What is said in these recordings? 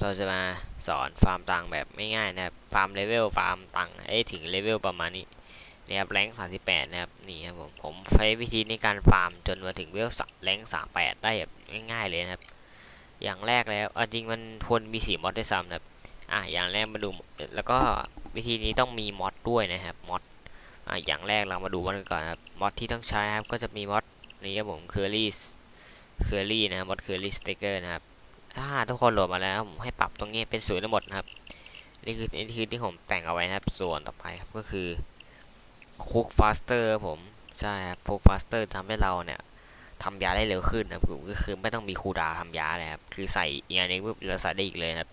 เราจะมาสอนฟาร์มตังค์แบบไม่ง่ายนะครับ ฟาร์มเลเวล ฟาร์มตังค์ให้ถึงเลเวลประมาณนี้นะครับแรงสามสิบแปดนะครับ นี่ครับผม ผมใช้วิธีในการฟาร์มจนมาถึงเลเวลแรงสามแปดได้แบบง่ายๆเลยนะครับ อย่างแรกแล้วจริงมันควรมีสี่มอดด้วยซ้ำนะครับ อะ อย่างแรกมาดู แล้วก็วิธีนี้ต้องมีมอดด้วยนะครับมอดอะอย่างแรกเรามาดูมอดกันก่อนนะครับ มอดที่ต้องใช้ครับ ก็จะมีมอดนี้ครับผมเคอรี่เคอรี่นะครับมอดเคอรี่สเตกเกอร์นะครับ ถ้าทุกคนโหลดมาแล้วผมให้ปรับตรงนี้เป็นศูนย์ทั้งหมดนะครับนี่คือนี่คือที่ผมแต่งเอาไว้นะครับส่วนต่อไปครับก็คือคุกฟาสเตอร์ผมใช่ครับคุกฟาสเตอร์ทำให้เราเนี่ยทำยาได้เร็วขึ้นนะครับก็คือไม่ต้องมีคูดาทำยาเลยครับคือใส่อีกอันนึงปุ๊บเราใส่ได้อีกเลยครับ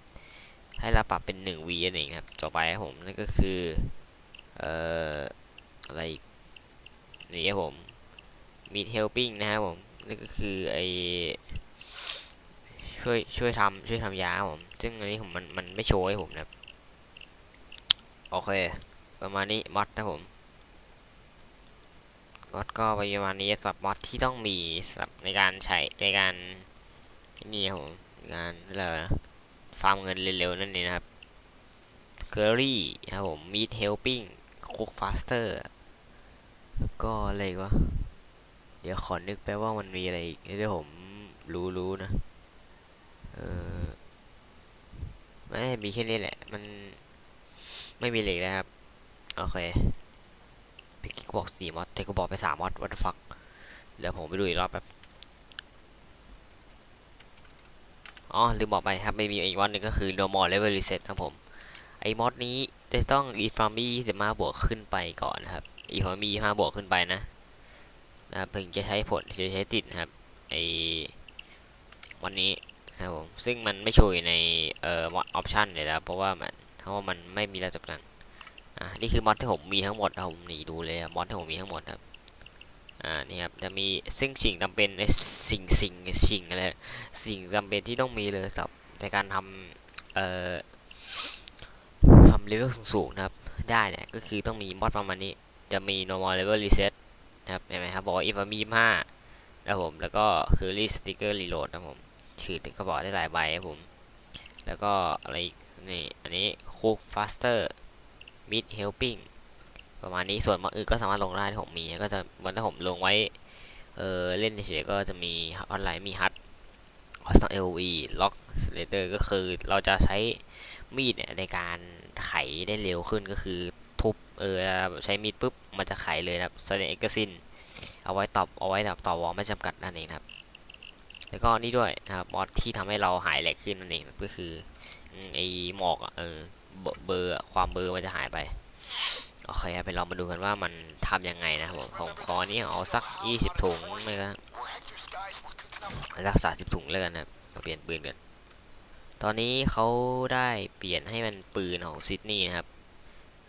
ให้เราปรับเป็น1 V นั่นเองครับต่อไปครับผมนั่นก็คือเอ่ออะไรอีกนี่ครับผมมีเฮลปิ้งนะครับผมนี่นก็คือไอ ช่วยช่วยทำช่วยทำยาผม ซึ่งอันนี้ผมมันมันไม่โชว์ให้ผมนะโอเค ประมาณนี้มอดนะผมมอดก็ประมาณนี้สำหรับมอดที่ต้องมีสำหรับในการใช้ในการนี่ครับผมงานอะไรนะฟาร์มเงินเร็วๆนั่นเองนะครับเกอรี่ครับผมมีดเฮลปิ้งคุกฟาสเตอร์ก็อะไรวะเดี๋ยวขอนึกไปว่ามันมีอะไรอีกเดี๋ยวผมรู้รู้นะ เออไม่มีแค่นี้แหละ มันไม่มีเหล็กแล้วครับ โอเคพี่กิ๊กบอกสี่มอดแต่กูบอกไปสามมอดวัตฟักเดี๋ยวผมไปดูอีกรอบแบบอ๋อลืมบอกไปครับ ไม่มีอีกมอดหนึ่งก็คือ normal level reset ครับผม ไอ้มอดนี้จะต้องอีฟาร์มี่25บม้าบวกขึ้นไปก่อนนะครับ อีฟาร์มี่25บวกขึ้นไปนะนะครับถึงจะใช้ผลจะใช้ติดนะครับไอ้วันนี้ นะครับผมซึ่งมันไม่โชว์อยู่ในเอ่อออปชันเลยนะเพราะว่ามันเพราะว่ามันไม่มีระดับต่างอ่านี่คือมอดที่ผมมีทั้งหมดนะผมนี่ดูเลยมอดที่ผมมีทั้งหมดครับอ่านี่ครับจะมีซึ่งสิ่งจำเป็นในสิ่งสิ่งสิ่งอะไรสิ่งจำเป็นที่ต้องมีเลยสำหรับในการทำเอ่อทำเลเวลสูงๆนะครับได้เนี่ยก็คือต้องมีมอดประมาณนี้จะมี normal level reset นะครับเห็นไหมครับบอกว่า if มีห้านะครับผมแล้วก็คือ r ี sticker reload นะครับผม ถือก็บอกได้หลายใบครับผม แล้วก็อะไรนี่อันนี้ cook faster mid helping ประมาณนี้ส่วนมางอื่นก็สามารถลงได้ที่ผมมีก็จะวันที่ผมลงไว้เออเล่นเฉยก็จะมีออนไลน์มีฮัทคอสต์ LOE lock later ก็คือเราจะใช้มีดเนี่ยในการไขได้เร็วขึ้นก็คือทุบเออใช้มีดปุ๊บมันจะไขเลยนะครับแสดงเอกซินเอาไว้ตอบเอาไว้แบบต่อวอลไม่จำกัดนั่นเองครับ แล้วก็นี่ด้วยนะครับมอดที่ทำให้เราหายแหลกขึ้นนั่นเองก็คือไอหมอกเออเบอร์ความเบอร์มันจะหายไปโอเคครับไปลองมาดูกันว่ามันทำยังไงนะครับผมของคอนี้เอาสัก 20 ถุงเลยครับรักษา10ถุงเลยกันนะครับเราเปลี่ยนปืนกันตอนนี้เขาได้เปลี่ยนให้มันปืนของซิดนีย์นะครับ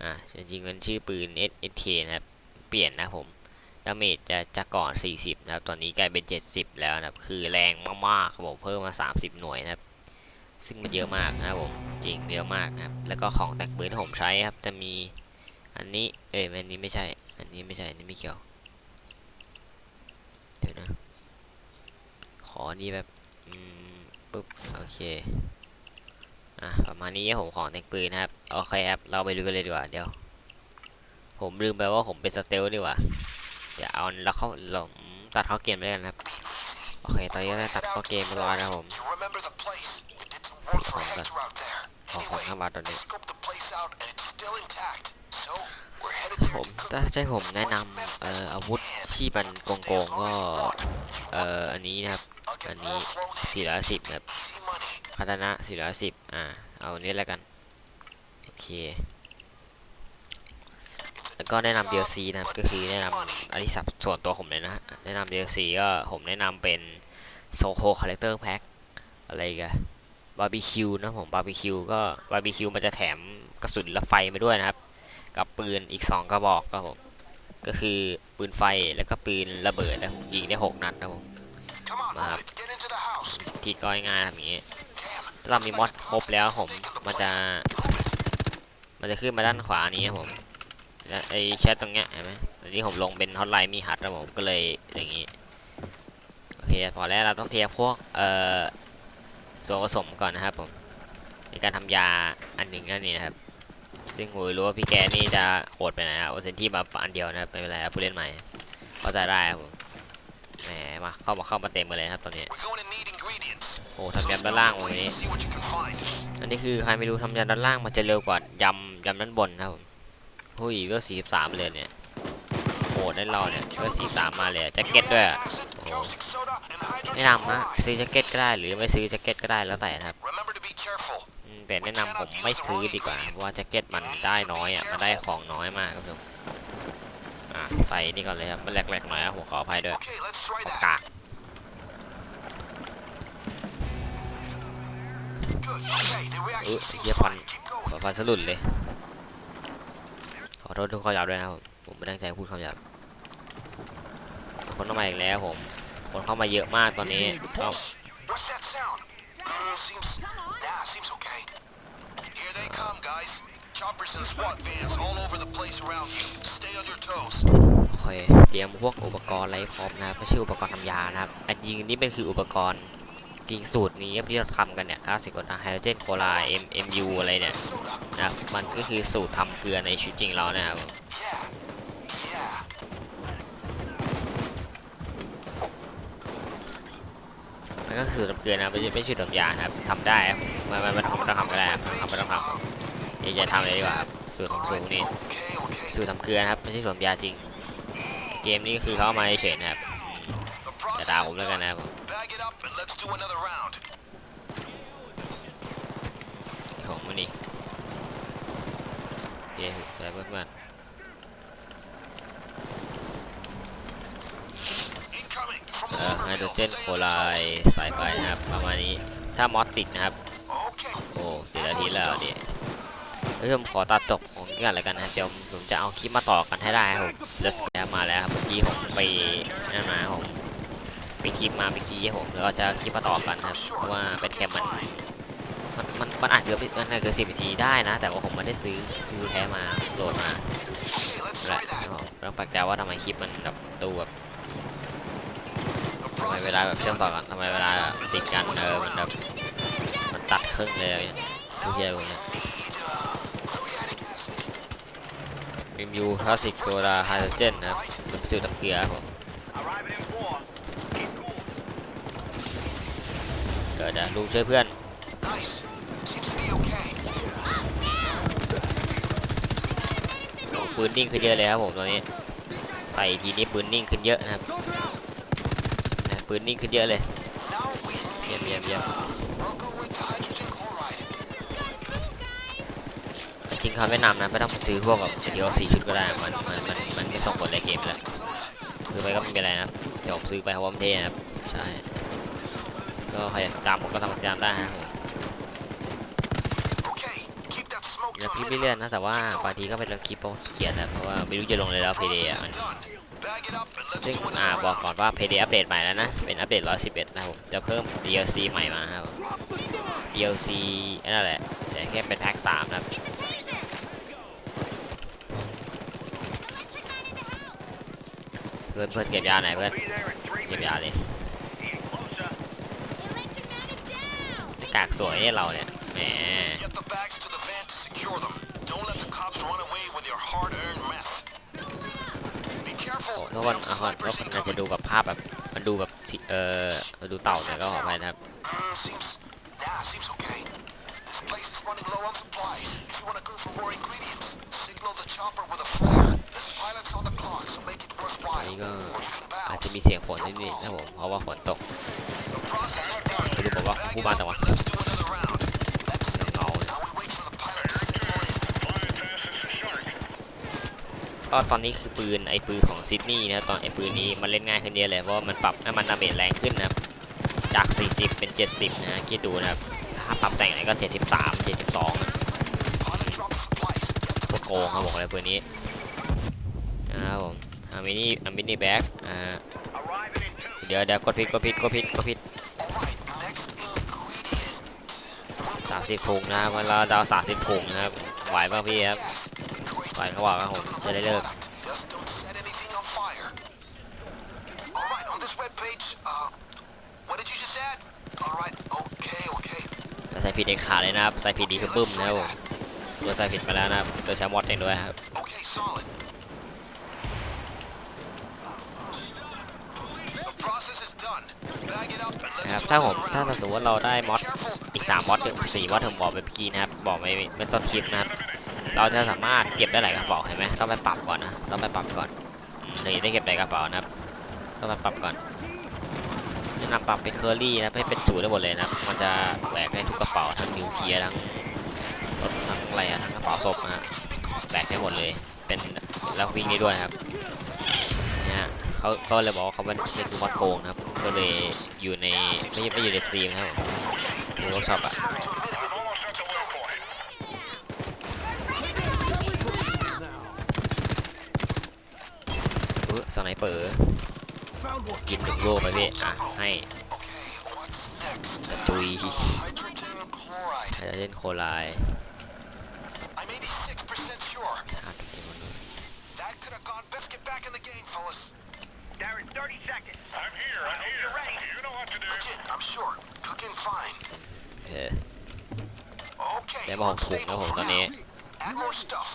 อ่าจริงๆมันชื่อปืน SSK นะครับ เปลี่ยนนะผม ดาเมจจะจากก่อน 40 นะครับ ตอนนี้กลายเป็น 70 แล้วนะครับ คือแรงมากๆครับผมเพิ่มมา 30 หน่วยนะครับ ซึ่งมันเยอะมากนะครับผม จริงเยอะมากนะครับ แล้วก็ของแต่งปืนที่ผมใช้ครับ จะมี อันนี้ เอ้ย อันนี้ไม่ใช่ อันนี้ไม่ใช่ อันนี้ไม่เกี่ยว เดี๋ยวนะ ขอนี่แบบ อืม ปุ๊บ โอเค อะ ประมาณนี้ผมของแต่งปืนนะครับ โอเคครับ เราไปดูกันเลยดีกว่า เดี๋ยว ผมลืมไปว่าผมเป็นสเตลดีกว่า เดี๋ยวเอาแล้วเขาหลงตัดเขาเกมเลยกันครับ โอเค ตอนนี้ได้ตัดเขาเกมมาแล้วนะผมสี่ของกันของของข้ามาตอนนี้ผมถ้าใช่ผมแนะนำเอ่ออาวุธที่มันโกงๆก็เอ่ออันนี้นะครับ อันนี้สี่ร้อยสิบครับพัฒนาสี่ร้อยสิบอ่า เอาอันนี้แล้วกัน โอเค แล้วก็แนะนำ DLC นะครับก็คือแนะนำอันนี้สับส่วนตัวผมเลยนะแนะนำ DLC ก็ผมแนะนำเป็นโซโคคาแรคเตอร์แพ็คอะไรกันบาร์บีคิวนะผมบาร์บีคิวก็บาร์บีคิวมันจะแถมกระสุนและไฟมาด้วยนะครับ กับปืนอีก 2 กระบอกครับผมก็คือปืนไฟแล้วก็ปืนระเบิดนะยิงได้ 6 นัดนะผม Come on, Map. move it. Get into the house. ที่ก้อยง่ายๆทำอย่างนี้ถ้าเรามีมอดครบแล้วผมมันจะ มันจะขึ้นมาด้านขวานี้ครับผม และไอแชทตรงเนี้ยเห็นไหมตอนนี้ผมลงเป็นฮอตไลน์มีฮัทแล้วผมก็เลยอย่างนี้โอเคพอแล้วเราต้องเทียบพวกเอ่อส่วนผสมก่อนนะครับผมในการทำยาอันหนึ่งนั่นนี่นะครับ ซึ่งผมรู้ว่าพี่แกนี่จะโหดไปไหนครับเอเซนที่มาอันเดียวนะครับไม่เป็นไรครับผู้เล่นใหม่เข้าใจได้ครับผมแหมมาเข้ามาเข้ามาเต็มกันเลยครับตอนนี้โอ้ทำยำด้านล่างวันนี้ อันนี้คือใครไม่รู้ทำยำด้านล่างมันจะเร็วกว่ายำยำด้านบนนะครับผม หุ้ยเวลสี่สามเลยเนี่ยโหดได้เราเนี่ยเวลสี่สามมาเลยแจ็คเก็ตด้วยอะ Acid, caustic soda, and hydrogen แนะนำนะ chloride. ซื้อแจ็คเก็ตก็ได้หรือไม่ซื้อแจ็คเก็ตก็ได้แล้วแต่นะครับ Remember to be careful. อืมแต่แนะนำผมไม่ซื้อดีกว่าเพราะว่าแจ็คเก็ตมันได้น้อยอะมันได้ของน้อยมากครับผมอะใส่นี่ก่อนเลยครับมันแหลกๆหน่อยครับผมขออภัยด้วย Okay, let's try that. กาก Good. Okay, the เออ reaction seems เยี่ยฟัน fine. Keep ขอ going. ฟันสลุดเลยขอ โทษทุกข้อหยาบด้วยนะครับผมผมไม่ตั้งใจพูดคำหยาบคนเข้ามาอีกแล้วผม คนเข้ามาเยอะมากตอนนี้ก็ What's that sound? Uh, seems. Yeah, seems okay. Here they come, guys. Choppers and SWAT vans all over the place around you. Stay on your toes. โอเคเตรียมพวกอุปกรณ์อะไรพร้อมนะครับไม่ใช่อุปกรณ์ทำยานะครับอันจริงนี่เป็นคืออุปกรณ์ ริงสูตรนี้ที่เราทำกันเนี่ยคลาสสิกนะไฮโดรเจนโคไลเอ็มเอ็มยูอะไรเนี่ยนะครับมันก็คือสูตรทำเกลือในชีวิตจริงเรานะครับมันก็คือทำเกลือนะไม่ใช่ไม่ใช่ทำยาครับทำได้ครับมันมันมันต้องทำก็ได้ครับทำไม่ต้องทำอย่าทำเลยดีกว่าครับสูตรของสูตรนี้สูตรทำเกลือนะครับไม่ใช่สูตรยาจริง เกมนี้คือเขาเอามาเฉยนะครับ The อย่าด่าผมแล้วกันนะครับ Bag it up and let's do another round. ของมันนี่โอเคใส่เพื่อน Incoming from ๆ the เอ่อไฮ lumber โดร mill. เจน Stay โค on ไล your toes. ใส่ไปนะครับ ประมาณนี้ ถ้ามอสติดนะครับ Okay. โอ้เสียนาทีแล้วดิเฮ้ยผมขอตัดจบของนี้ก่อนแล้วกันนะครับเดี๋ยวผมจะเอาคลิปมาต่อกันให้ได้ครับผม Let's go มาแล้วครับเมื่อกี้ผมไปนั่นมาผม ไปคลิปมาเมื่อกี้ผมแล้วก็จะคลิปมาต่อกันครับเพราะว่าเป็นแคมมันมันมันมันอาจเกือบมันอาจเกือบสิบนาทีได้นะ แต่ว่าผมไม่ได้ซื้อซื้อแท้มาโหลดมาและ try that. ครับผมแปลกใจว่าทำไมคลิปมันแบบดูแบบทำไมเวลาแบบเชื่อมต่อกันทำไมเวลาติดกันเออมันแบบมันตัดครึ่งเลยทุกเฮียเลยเนี่ย Need, uh, muriatic acid. มิมยูคลาสสิกโซดาไฮโดรเจนนะครับเป็นสูตรตะเกียครับผม Arriving in four. Keep cool. เกิดนะ ลุงช่วยเพื่อนปืนนิ่งขึ้นเยอะเลยครับผมตอนนี้ ใส่ทีนี้ปืนนิ่งขึ้นเยอะนะครับปืนนิ่งขึ้นเยอะเลยเยี่ยมเยี่ยมเยี่ยมจริงเขาไม่นำนะไม่ต้องไปซื้อพวกแบบเดียวสี่ชุดก็ได้มันมันมันมันไม่ส่งผลในเกมแล้วซื้อไปก็ไม่เป็นไรนะครับเดี๋ยวผมซื้อไปเพราะว่ามันเท่นะครับใช่ ก็ใครอยากตามผมก็ทำตามได้นะครับผม Okay, keep that smoke อย่า to ค a ลิป minimum. เรื่อยๆนะแต่ว่าบางทีก็เป็นเรื่องคลิปเพราะขี้เกียจนะเพราะว่าไม่รู้จะลงเลยแล้ว The เพเด process อะ is done. Bag it up and let's ซึ่ง do อ่า another บอก round. ก่อนว่า PD อัปเดตใหม่แล้วนะ เป็นอัปเดต 111 นะครับผมจะเพิ่ม DLC ใหม่มาครับ DLC ไอ้นั่นแหละแต่แค่เป็นแพ็ค3นะครับเพื่อนเพื่อนเก็บยาไหนเพื่อน Be there in three เก็บ minutes. ยาเลย Getting closer. กาก สวยเนี่ยเราเนี่ยแหม Get the bags to the van to secure them. Don't let the cops run away with your hard-earned meth. Be โอ้ careful. ทุก They คน have อะคนทุก snipers คนอาจจะ incoming. ดูกับภาพแบบมันดูแบบที่เออดูเต่าหน่อยก็ขออภัยนะครับ Uh, seems, nah, seems okay. This place is running low on supplies. If you want to go for more ingredients, signal the chopper with a flare. There's pilots on the clock, so make it ตอน worthwhile. นี้ก็ Or you can อาจ bounce. จะมีเสียงฝนนิดๆนะครับผมเพราะว่าฝนตก The process is done. ไม่รู้บอกว่า Bag ผู้ it มา up แต่ว่า and let's do another round. That's it. เงาๆเลย Now we wait for the pilot to signal in. Flying fast as a shark. ก็ตอนนี้คือปืนไอ้ปืนของซิดนีย์นะครับตอนไอ้ปืนนี้มันเล่นง่ายขึ้นเยอะเลยเพราะว่ามันปรับให้มันดาเมจแรงขึ้นนะครับจาก 40 เป็น 70นะฮะคิดดูนะครับถ้าปรับแต่งไหนก็ 73 72นะ Pilot drop supplies. Get พวกโกงครับบอกเลยปืนนี้นะครับผมอามินี่อามินี่แบ็กอ่า Arriving in two. เดี๋ยวเดี๋ยวกดผิดกดผิดกดผิดกดผิด สิบถุงนะครับวันละดาวสามสิบถุงนะครับไหวป่ะพี่ครับไหวเขาบอกครับผมจะได้เลิก ใส่ผิดในขาเลยนะครับ ใส่ผิดดีคือบึ้มนะครับผมตัวใส่ผิดไปแล้วนะครับตัวใช้มอดเองด้วยครับครับถ้าผมถ้าสมมติว่าเราได้มอสามมอดถึงสี่มอดถึงบอกไปเมื่อกี้นะครับบอกไม่ไม่ต้นคลิปนะครับเราจะสามารถเก็บได้หลายกระเป๋าเห็นไหมต้องไปปรับก่อนนะต้องไปปรับก่อนถึงจะได้เก็บหลายกระเป๋านะครับต้องไปปรับก่อนแนะนำปรับเป็นเคอรี่นะให้เป็นศูนย์ได้หมดเลยนะมันจะแบกได้ทุกกระเป๋าทั้งนิวเคลียร์ทั้งรถทั้งอะไรทั้งกระเป๋าศพนะฮะแบกได้หมดเลยเป็นแล้ววิ่งได้ด้วยครับเนี่ยเขาเขาเลยบอกว่าเขาเป็นเป็นคือมอดโกงนะครับก็เลยอยู่ในไม่ไม่อยู่ในสตรีมครับ ผมในเวิร์กช็อปอะ I'm almost at the waypoint. เออสไนเปอร์กินถึงโลกไปพี่อะให้ Okay, what's next? กระตุย Hydrogen chloride. ไฮโดรเจนโคไลด์ I'm 86% sure. ฮาร์ดเจน That could have gone. Let's get back in the game, fellas. Darren, 30 seconds. I'm here, I'm here. You're ready. You know what to do. Legit, I'm sure. Cooking fine. เออ Okay, ได้มาหกถุงแล้วผมตอนนี้ Add more stuff.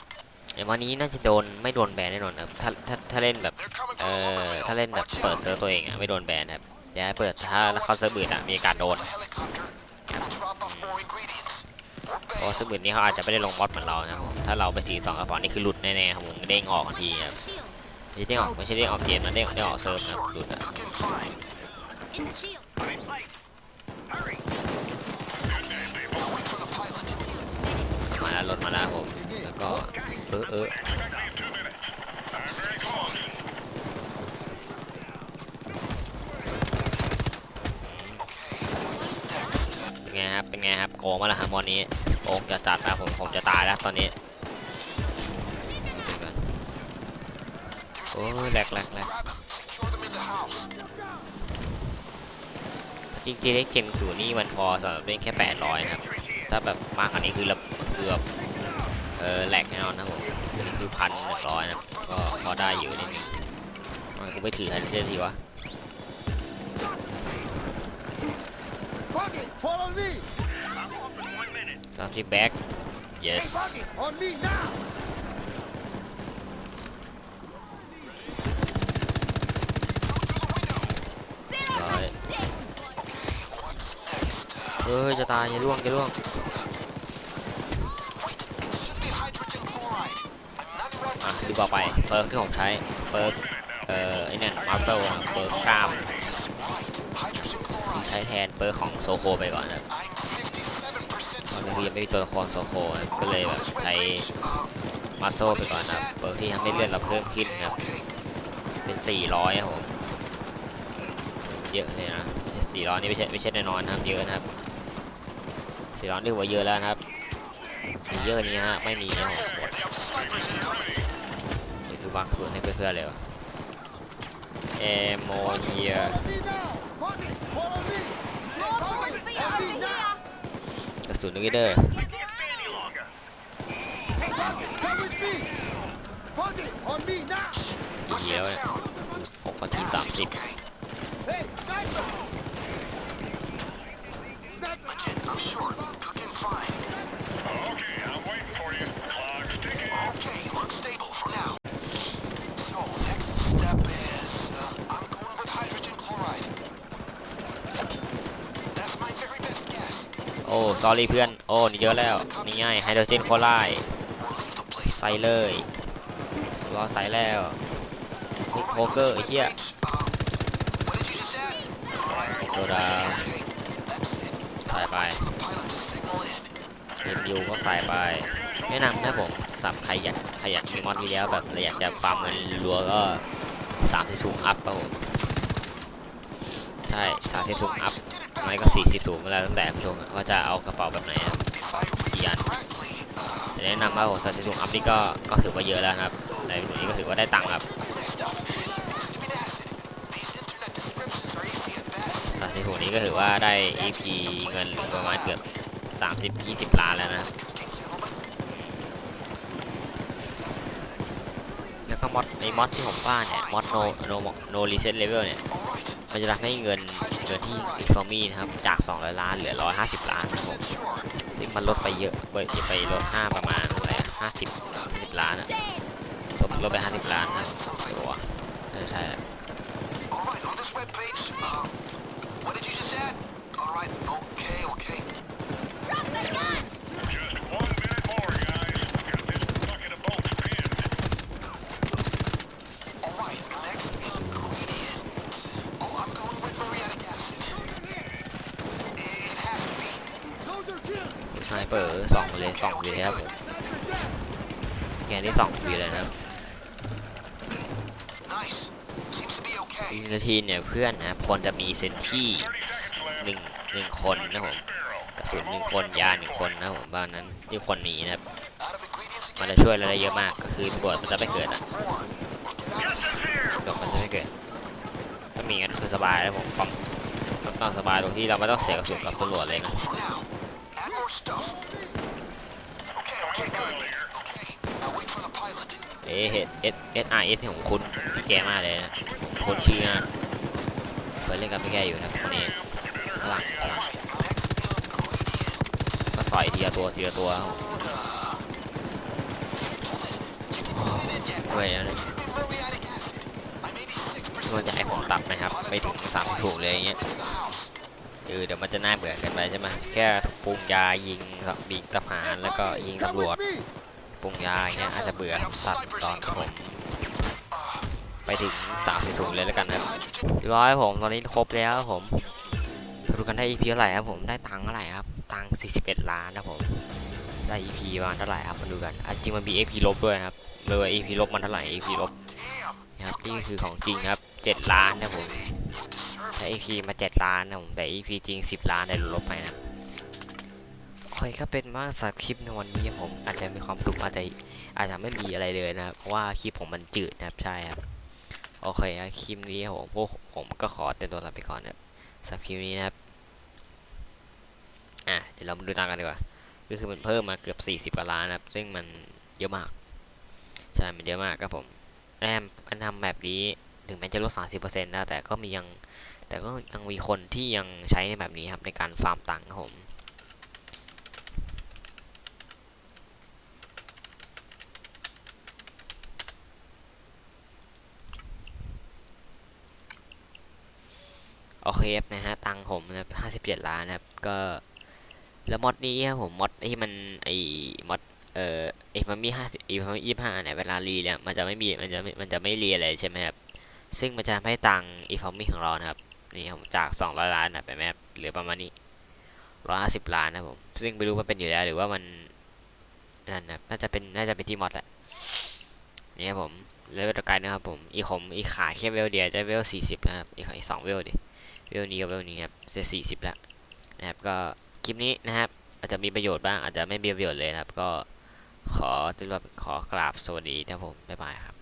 ไอ้วันนี้น่าจะโดนไม่โดนแบนแน่นอนครับถ้าถ้าถ้าเล่นแบบ They're coming เอ from อ over ถ้าเล่นแบบเปิดเซิร์ฟตัวเองอะไม่โดนแบนครับอย่าให้เปิดถ้าเข้าเซิร์ฟอื่นอะมีโอกาสโดน A helicopter. We'll drop off more ingredients. Or เพราะว่า bail. เซิร์ฟอื่นนี่เขาอาจจะไม่ได้ลงมอดเหมือนเรานะครับผมถ้าเราไปทีสองกระป๋องนี่คือหลุดแน่ๆครับผมเด้งออกทันทีครับ ไม่ใช่เด้งออกไม่ใช่เด้งออกเกมนะเด้งเด้งออกเซิร์ฟนะครับหลุดอะมาแล้วรถมาแล้วผมแล้วก็เออเออเป็นไงครับเป็นไงครับโกงมาแล้วครับวันนี้โกงจะจัดนะผมผมจะตายแล้วตอนนี้ อ้ยแหลกแหลกแหลก Grab them. Secure them in the house. จริงๆได้เกมศูนย์นี่มันพอสำหรับเล่นแค่ 800 นะครับ ถ้าแบบมากกว่านี้คือระคือแบบเออแหลกแน่นอนนะผมนี่คือพันหนึ่งร้อยนะครับก็พอได้อยู่นิดนึงมันก็ไม่ถือให้เล่นทีวะ Bucket, follow me! I'm off in one minute. ตามที่แบ็ก yes Bucket, on me now! ร้อย เฮ้ยจะตายจะล่วงจะล่วง Should be hydrogen chloride. I'm อะดูต่อไปเปิร์กที่ผมใช้เปิร์กเอ่อไอเนี่ยมาเซลเปิร์กกล้ามผมใช้แทนเปิร์กของโซโคไปก่อนนะครับตอนนี้คือยังไม่มีตัวละครโซโคก็เลยแบบใช้มาโซไปก่อนนะครับเปิร์กที่ทำให้เลือดเราเพิ่มขึ้นครับเป็น 400ครับผมเยอะเลยนะ400นี่ไม่ใช่ไม่ใช่แน้อนครับเยอะนะครับ สีร้อนดีกว่าเยอะแล้วครับมีเยอะนี้ฮะไม่มีนะหมดนี่คือบางส่วนให้เพื่อนๆเลยเอโมเฮียกระสุนนึกเด้อเยอะหกพันทีสามสิบ Hey, sniper! Sniper! Legit, I'm sure. Cooking fine. Okay, I'm waiting for you. Clock's ticking. Okay, look stable for now. So, next step is, uh, I'm going with hydrogen chloride. That's my very best guess. โอ้ s อรี่เพื่อน โอ้ นี่เยอะแล้ว นี่ง่าย ไฮโดรเจนโคไลด์ We'll leave the place. ใส่เลย รอใส่แล้วโคเกอร์เหี้ยโซดาใส่ไปเอ็นยูก็ใส่ไป แนะนำนะผมสับใครอยากใครอยากมีมอดที่แล้วแบบอยากจะฟาร์มเงินรัวก็สามสิบถุงอัพครับผม ใช่สามสิบถุงอัพ ไม่ก็สี่สิบถุงแล้วตั้งแต่ผู้ชมว่าจะเอากระเป๋าแบบไหนอะ If I read Yeah. correctly, uh, แนะนำว่าผมสามสิบถุงอัพนี่ก็ก็ถือว่าเยอะแล้วครับในวันนี้ก็ถือว่าได้ตังค์ครับสามสิบถุงนี้ก็ถือว่าได้ EP เงินประมาณเกือบสามสิบยี่สิบล้านแล้วนะแล้วก็มอดไอ้มอดที่ผมว่าเนี่ยมอด no no no reset level เนี่ยมันจะทำให้เงิน เงินที่อีฟอร์มี่นะครับ จาก 200 ล้านเหลือ 150 ล้านครับผมซึ่งมันลดไปเยอะเปิดไปลด5ประมาณอะไร50 50ล้านอะลดลดไป 50 ล้านนะตัวใช่ใช่แล้ว All right, on this webpage, uh, what did you just add? All right, okay, okay. Drop the guns! Just one minute more, guys. Got this bucket of bolts pinned. All right, next ingredient. Oh, I'm going with muriatic acid. It has to be. Those are Jim. สไนเป อร์ส่องเลยส่องเลยครับผมแกนี่ส่องวีเลยนะครับ Nice. Seems to be อี okay. กนาทีเนี่ยเพื่อนนะครับควรจะมีเซนที่หนึ่งหนึ่งคนนะครับผมกระสุนหนึ่งคนยาหนึ่งคนนะครับผมบ้านนั้นที่คนหนีนะครับ Out of ingredients มัน again. จะช่วยเราได้เยอะมากก็คือตำรวจมันจะไม่เกิดอะ More. Get out of Just here. ตำรวจมันจะไม่เกิดถ้ามีกันคือสบายแล้วผมความความสบายตรงที่เราไม่ต้องเสียกระสุนกับตำรวจเลยนะ เอเอสเอสไอเอสของคุณพี่แกมากเลยนะคนชื่อนะเคยเล่นกับพี่แกอยู่นะคนนี้ฝรั่ง All right, next ingredient. ก็สอยทีละตัวทีละตัวครับผม Soda. ด้ยนะมันจะให้ผมตัดนะครับ ไม่ถึงสามถุงเลยอย่างเงี้ยเออเดี๋ยวมันจะน่าเบื่อกันไปใช่ไหมแค่ปรุงยายิงครับบีกทหารแล้วก็ยิงตำรวจ ปรุงยาอย่างเงี้ยอาจจะเบื่อตัดตอนครับผมไปถึงสามสิบถุงเลยแล้วกันนะครับเรียบร้อยผมตอนนี้ครบแล้วครับผมดูกันได้ EP เท่าไหร่ครับผมได้ตังค์เท่าไหร่ครับตังค์41 ล้านนะครับผมได้ EP ประมาณเท่าไหร่ครับมาดูกันอะจริงมันมี EP ลบด้วยนะครับเลยว่า EP ลบมันเท่าไหร่ EP ลบนะครับนี่คือของจริงครับ7ล้านนะครับผมแต่ EP มา 7 ล้านนะผมแต่ EP จริง 10 ล้านได้ลดไปนะโอเคก็เป็นว่าสำหรับคลิปในวันนี้ผมอาจจะมีความสุขอาจจะอาจจะไม่มีอะไรเลยนะครับเพราะว่าคลิปผมมันจืดนะครับใช่ครับโอเคครับคลิปนี้ผมพวกผมก็ขอเต็มตัวลาไปก่อนนะครับสำหรับคลิปนี้นะครับอะเดี๋ยวเรามาดูตามกันดีกว่าก็คือมันเพิ่มมาเกือบ 40กว่าล้านนะครับ ซึ่งมันเยอะมากใช่มันเยอะมากครับผมแอมอันทำแบบนี้ถึงแม้จะลด 30%นะแต่ก็มียังแต่ก็ยังมีคนที่ยังใช้แบบนี้ครับในการฟาร์มตังค์ครับผม เคครับนะฮะ ตังผมนะครับ57ล้านนะครับ ก็ แล้วมอดนี้ครับผมมอดที่มันไอ้มอดเอ่อไอ้มันมีห้าสิบไอ้มันมียี่ห้าเนี่ยเวลารีเนี่ยมันจะไม่มีมันจะมันจะไม่รีอะไรใช่ไหมครับ ซึ่งมันจะทำให้ตังอีฟอร์มี่ของเรานะครับ นี่ครับจาก200ล้านนะไปแมปเหลือประมาณนี้150ล้านนะครับผม ซึ่งไม่รู้ว่าเป็นอยู่แล้วหรือว่ามันนั่นนะน่าจะเป็นน่าจะเป็นที่มอดแหละนี่ครับผมเลเวลต่อไปนะครับผมอีผมอีขาแค่เวลเดียวจะเวล40นะครับอีกอีกสองเวลดิ เวลนี้กับเวลนี้ครับจะ40แล้วนะครับก็คลิปนี้นะครับอาจจะมีประโยชน์บ้างอาจจะไม่มีประโยชน์เลยนะครับก็ขอจุดว่าขอกราบสวัสดีนะครับผมบ๊ายบายครับ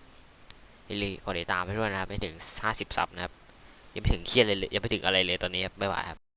อย่าลืมกดติดตามไปด้วยนะครับไปถึง 50 ซับนะครับยังไม่ถึงเครียดเลยเลยยังไม่ถึงอะไรเลยตอนนี้ครับบ๊ายบายครับ